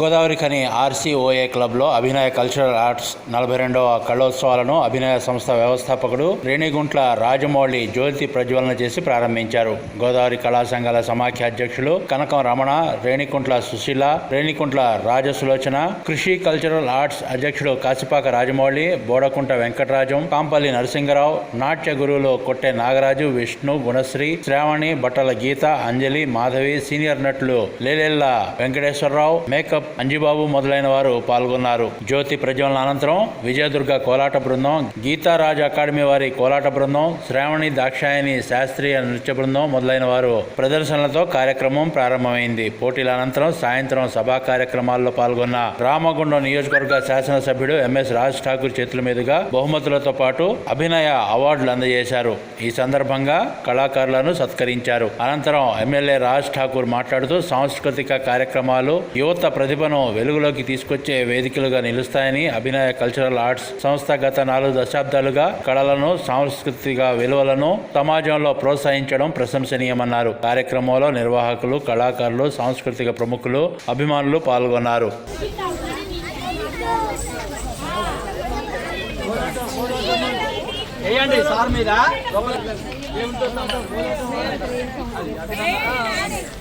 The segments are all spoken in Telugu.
గోదావరి కని ఆర్సీఓఏ క్లబ్లో అభినయ కల్చరల్ ఆర్ట్స్ నలభై రెండవ కళోత్సవాలను అభినయ సంస్థ వ్యవస్థాపకుడు రేణిగుంట్ల రాజమౌళి జ్యోతి ప్రజ్వలన చేసి ప్రారంభించారు. గోదావరి కళా సంఘాల సమాఖ్య అధ్యక్షులు కనకం రమణ రేణికుంట్ల సుశీల రేణికుంట్ల రాజసులోచన కృషి కల్చరల్ ఆర్ట్స్ అధ్యక్షుడు కాసిపాక రాజమౌళి బోడకుంట వెంకటరాజం కాంపల్లి నరసింగరావు నాట్య గురువులు కొట్టే నాగరాజు విష్ణు గుణశ్రీ శ్రావణి బట్టల గీత అంజలి మాధవి సీనియర్ నటులు లేలెల్ల వెంకటేశ్వరరావు మేకప్ అంజిబాబు మొదలైన వారు పాల్గొన్నారు. జ్యోతి ప్రజ్వలన అనంతరం విజయదుర్గ కోలాట బృందం గీతారాజ్ అకాడమీ వారి కోలాట బృందం శ్రావణి దాక్షాయణి శాస్త్రీయ నృత్య బృందం మొదలైన వారు ప్రదర్శనలతో కార్యక్రమం ప్రారంభమైంది. పోటీల అనంతరం సాయంత్రం సభా కార్యక్రమాల్లో పాల్గొన్న రామగుండం నియోజకవర్గ శాసనసభ్యుడు ఎంఎస్ రాజ్ ఠాకూర్ చేతుల మీదుగా బహుమతులతో పాటు అభినయ అవార్డులు అందజేశారు. ఈ సందర్భంగా కళాకారులను సత్కరించారు. అనంతరం ఎమ్మెల్యే రాజ్ ఠాకూర్ మాట్లాడుతూ సాంస్కృతిక కార్యక్రమాలు యువత ప్రతిభను వెలుగులోకి తీసుకొచ్చే వేదికలుగా నిలుస్తాయని అభినయ కల్చరల్ ఆర్ట్స్ సంస్థ గత నాలుగు దశాబ్దాలుగా కళలను సాంస్కృతిక విలువలను సమాజంలో ప్రోత్సహించడం ప్రశంసనీయమన్నారు. కార్యక్రమంలో నిర్వాహకులు కళాకారులు సాంస్కృతిక ప్రముఖులు అభిమానులు పాల్గొన్నారు. వేయండి సార్ మీద.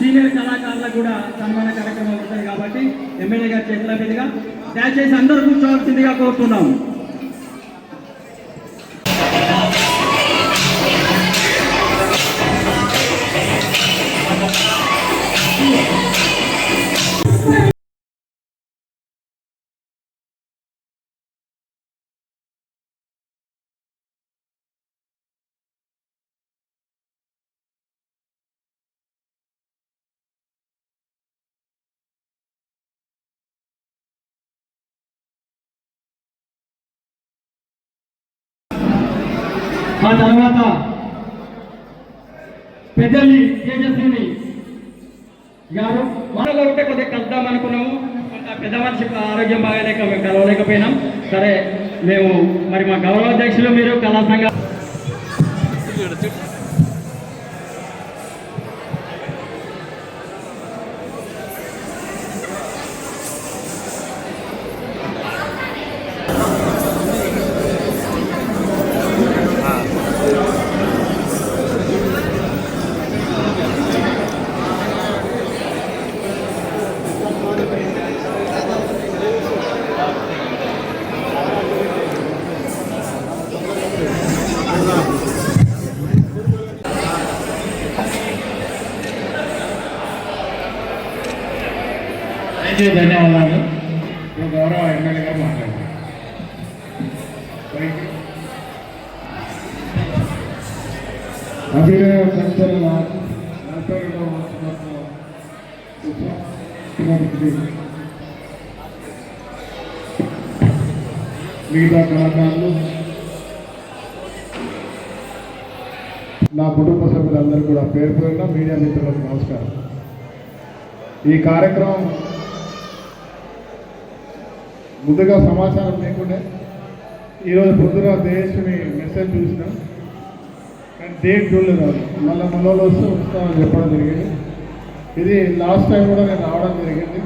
సీనియర్ కళాకారులకు కూడా సన్మాన కార్యక్రమం ఉంటుంది కాబట్టి ఎమ్మెల్యే గారి చేతుల మీదుగా దయచేసి అందరూ కూర్చోవలసిందిగా కోరుతున్నాము. ఆ తర్వాత పెద్దల్ని తేజస్విని గారు మనలో ఉంటే కొద్దిగా కలుద్దాం అనుకున్నాము. కొంత పెద్ద మనిషి ఆరోగ్యం బాగాలేక మేము కలవలేకపోయినాం. సరే మేము మరి మా గౌరవాధ్యక్షులు మీరు కళా సంఘ అభినయ కల్చరల్ ఆర్ట్ మిగతా కళాకారులు నా కుటుంబ సభ్యులందరూ కూడా పేరు పేరున మీడియా మిత్రులకు నమస్కారం. ఈ కార్యక్రమం ముందుగా సమాచారం లేకుండే ఈరోజు పొద్దున దేశుని మెసేజ్ చూసినాం. కానీ డేట్ చూడలేదు మళ్ళీ మనలో వస్తే వస్తామని చెప్పడం జరిగింది. ఇది లాస్ట్ టైం కూడా నేను రావడం జరిగింది.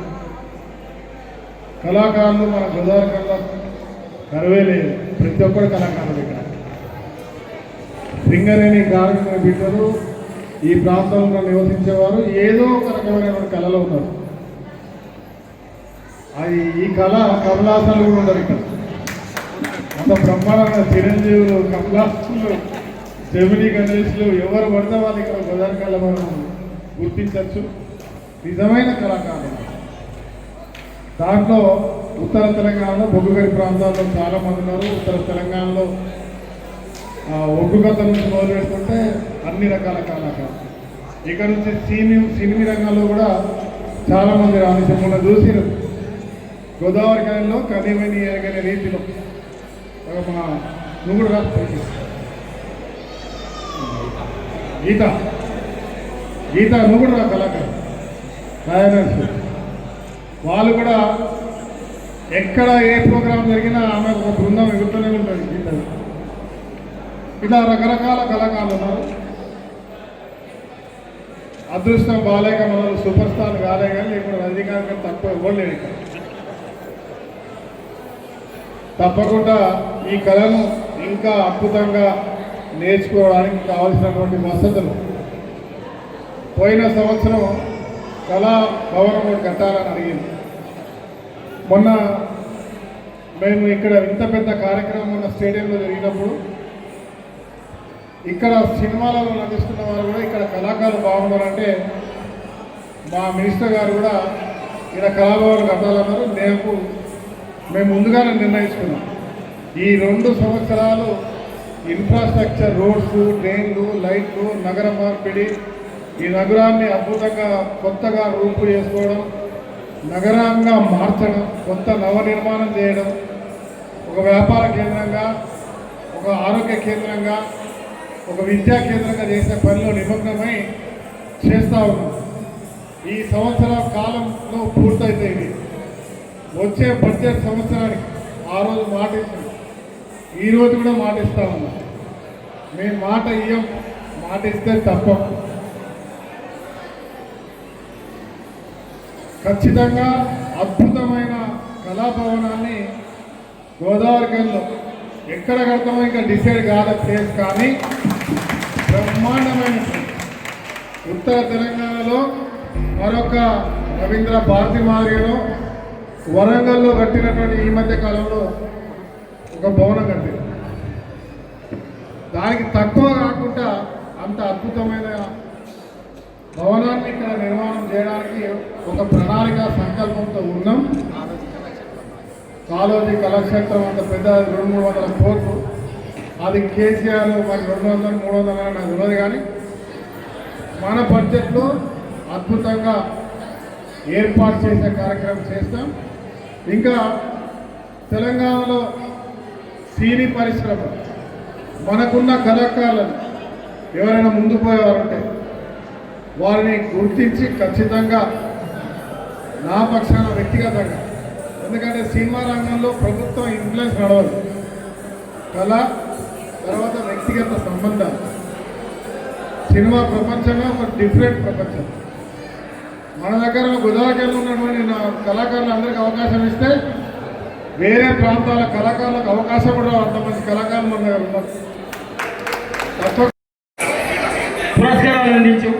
కళాకారులు మన గోదావరి కళ కరువే లేదు ప్రతి ఒక్కరు కళాకారులు ఇక్కడ. సింగరేణి కార్మికుల బిడ్డలు ఈ ప్రాంతంలో నివసించేవారు ఏదో ఒక రకమైన కళలో ఉన్నారు. అది ఈ కళ కమలాసనాలు కూడా ఉండరు ఇక్కడ. అంత బ్రహ్మాండమైన చిరంజీవులు కమలాసనులు. జమిని గణేష్లు ఎవరు పడితే వాళ్ళు ఇక్కడ గోదావరికల్లో మనం గుర్తించవచ్చు. నిజమైన కళాకారులు. దాంట్లో ఉత్తర తెలంగాణలో బొగ్గుగడి ప్రాంతాల్లో చాలామంది ఉన్నారు. ఉత్తర తెలంగాణలో ఒగ్గు కథ నుంచి మొదలు పెట్టుకుంటే అన్ని రకాల కళాకారులు. ఇక్కడ నుంచి సినీ సినిమీ రంగంలో కూడా చాలామంది మంది రాణించకుండా చూసి గోదావరి కాలంలో కనివని ఎరగని రీతిలో. ఒక మా నువ్వు కూడా రాష్ట్ర గీత. గీత నువ్వు కూడా నా కళాకారు రాయనర్సు వాళ్ళు కూడా ఎక్కడ ఏ ప్రోగ్రాం జరిగినా ఆమె ఒక బృందం ఎగురుతూనే ఉంటుంది గీత ఇలా రకరకాల కళాకారులు ఉన్నారు. అదృష్టం బాలేక మనం సూపర్ స్టార్ కాలే కానీ ఇప్పుడు రజనీకాంత్ కంటే తక్కువ ఇవ్వలేదు ఇక్కడ. తప్పకుండా ఈ కళను ఇంకా అద్భుతంగా నేర్చుకోవడానికి కావలసినటువంటి వసతులు. పోయిన సంవత్సరం కళా భవనం కట్టాలని అడిగింది. మొన్న మేము ఇక్కడ ఇంత పెద్ద కార్యక్రమం ఉన్న స్టేడియంలో జరిగినప్పుడు ఇక్కడ సినిమాలలో నటిస్తున్న వారు కూడా ఇక్కడ కళాకారులు బాగున్నారంటే మా మినిస్టర్ గారు కూడా ఇక్కడ కళాభవన్ కట్టాలన్నారు. మేము మేము ముందుగానే నిర్ణయించుకున్నాం. ఈ రెండు సంవత్సరాలు ఇన్ఫ్రాస్ట్రక్చర్ రోడ్స్ ట్రైన్లు లైట్లు నగర మార్పిడి ఈ నగరాన్ని అద్భుతంగా కొత్తగా రూపు చేసుకోవడం నగరంగా మార్చడం కొత్త నవనిర్మాణం చేయడం ఒక వ్యాపార కేంద్రంగా ఒక ఆరోగ్య కేంద్రంగా ఒక విద్యా కేంద్రంగా చేసే పనిలో నిమగ్నమై చేస్తూ ఉన్నాం. ఈ సంవత్సర కాలంలో పూర్తయితే ఇది వచ్చే బడ్జెట్ సంవత్సరానికి ఆ రోజు మాట ఈరోజు కూడా మాట ఇస్తా ఉన్నాం. మేము మాట ఇయ్యం మాట ఇస్తే తప్ప. ఖచ్చితంగా అద్భుతమైన కళాభవనాన్ని గోదావరి కల్లో ఎక్కడ కడతామో ఇంకా డిసైడ్ కాద ప్లేస్ కానీ బ్రహ్మాండమైన ఉత్తర తెలంగాణలో మరొక రవీంద్ర భారతి మాదిరిలో వరంగల్లో కట్టినటువంటి ఈ మధ్య కాలంలో ఒక భవనం కట్టింది దానికి తక్కువ కాకుండా అంత అద్భుతమైన భవనాన్ని ఇక్కడ నిర్మాణం చేయడానికి ఒక ప్రణాళిక సంకల్పంతో ఉన్నాం. కాలోజీ కళాక్షేత్రం అంత పెద్ద రెండు మూడు వందల కోట్లు అది కేసీఆర్ మరి రెండు వందలు మూడు వందల నాకు తెలియదు కానీ మన బడ్జెట్లో అద్భుతంగా ఏర్పాటు చేసే కార్యక్రమం చేస్తాం. ఇంకా తెలంగాణలో సినీ పరిశ్రమ మనకున్న కళాకారులను ఎవరైనా ముందు పోయేవారంటే వారిని గుర్తించి ఖచ్చితంగా నా పక్షాన వ్యక్తిగతంగా. ఎందుకంటే సినిమా రంగంలో ప్రభుత్వం ఇన్ఫ్లుయెన్స్ నడవదు. కళ తర్వాత వ్యక్తిగత సంబంధాలు. సినిమా ప్రపంచంలో ఒక డిఫరెంట్ ప్రపంచం. మన దగ్గర గోదావరిలో ఉన్నటువంటి నా కళాకారులు అందరికీ అవకాశం ఇస్తే వేరే ప్రాంతాల కళాకారులకు అవకాశం కూడా అంతమంది కళాకారులు మన దగ్గర ఉన్నారు. పురస్కారాలు అందించాం.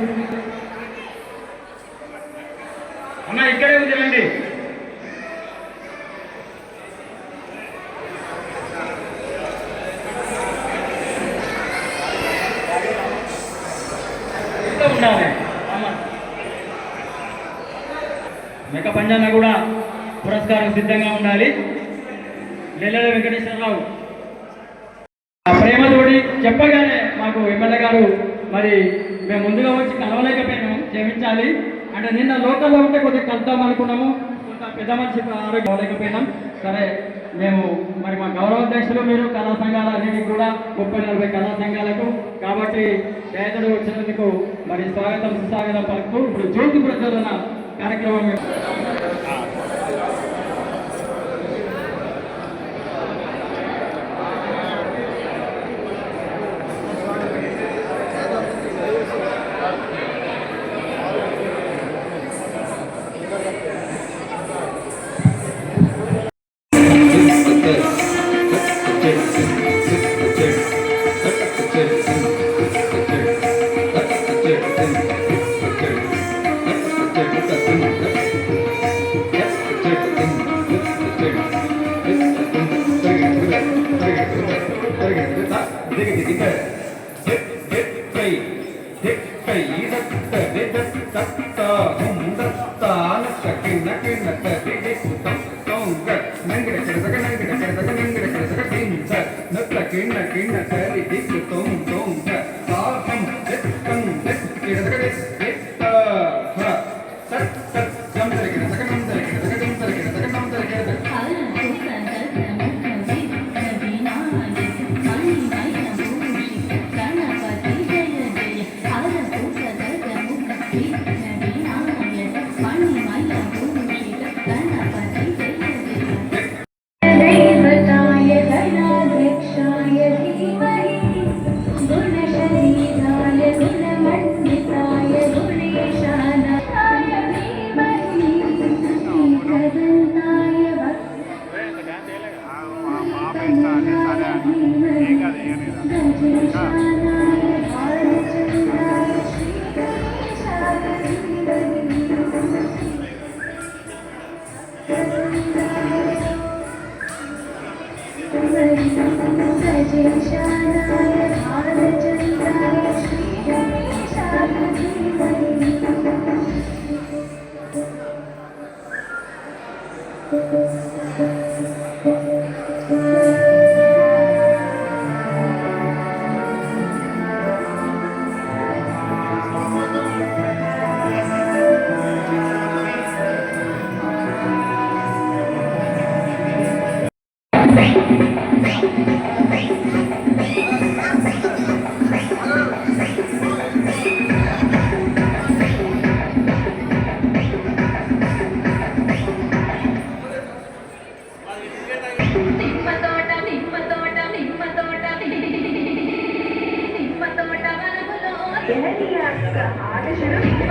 వెంకటేశ్వరరావు ఆ ప్రేమతోటి చెప్పగానే మాకు ఎమ్మెల్యే గారు మరి మేము ముందుగా వచ్చి కలవలేకపోయినాము క్షమించాలి. అంటే నిన్న లోకల్లో ఉంటే కొద్దిగా కలుద్దాం అనుకున్నాము కొంత పెద్ద మనిషి ఆరోగ్యం అవ్వలేకపోయినాం సరే మేము మరి మా గౌరవాధ్యక్షులు మీరు కళా సంఘాల అన్నిటికీ కూడా ముప్పై నలభై కళా సంఘాలకు కాబట్టి పేదలు వచ్చినందుకు మరి స్వాగతం సుస్వాగతం పలుకుతూ ఇప్పుడు జ్యోతి ప్రజ్వలన కార్యక్రమం. ಸಾನೆ ಸಾನೆ ಈಗ ಅದೇನಿಲ್ಲ ಹಾಂ నిమ్మ